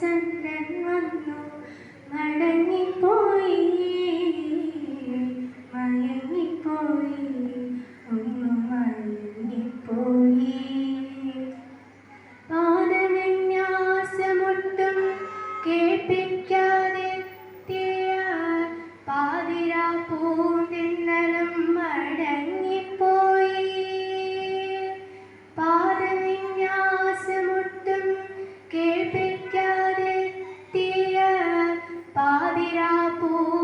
ചന്ദ്രൻ വന്നു മടങ്ങിപ്പോ পাখিরা পু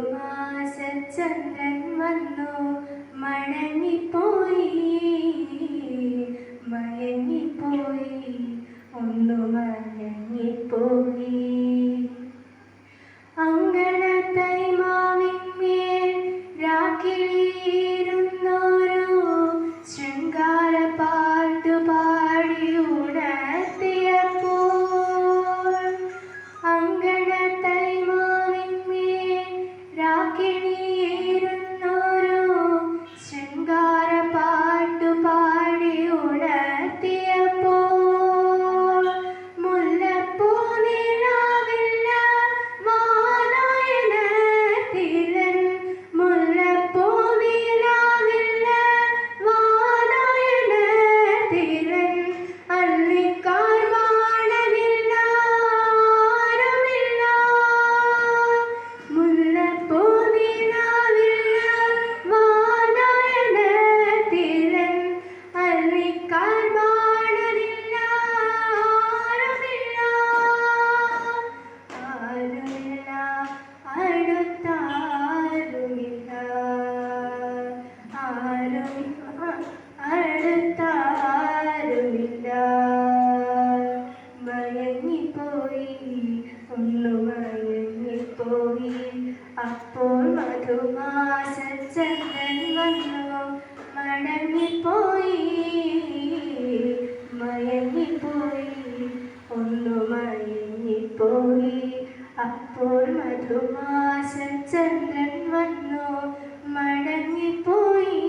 മാസച്ചന്ദ്രൻ വന്നു. മടങ്ങിപ്പോയി. മയങ്ങി പോയി. അപ്പോൾ മധുമാസച്ചന്ദ്രൻ വന്നു മടങ്ങിപ്പോയി മയങ്ങിപ്പോയി ഒന്നു മയങ്ങിപ്പോയി അപ്പോൾ മധുമാസച്ചന്ദ്രൻ വന്നു? മടങ്ങിപ്പോയി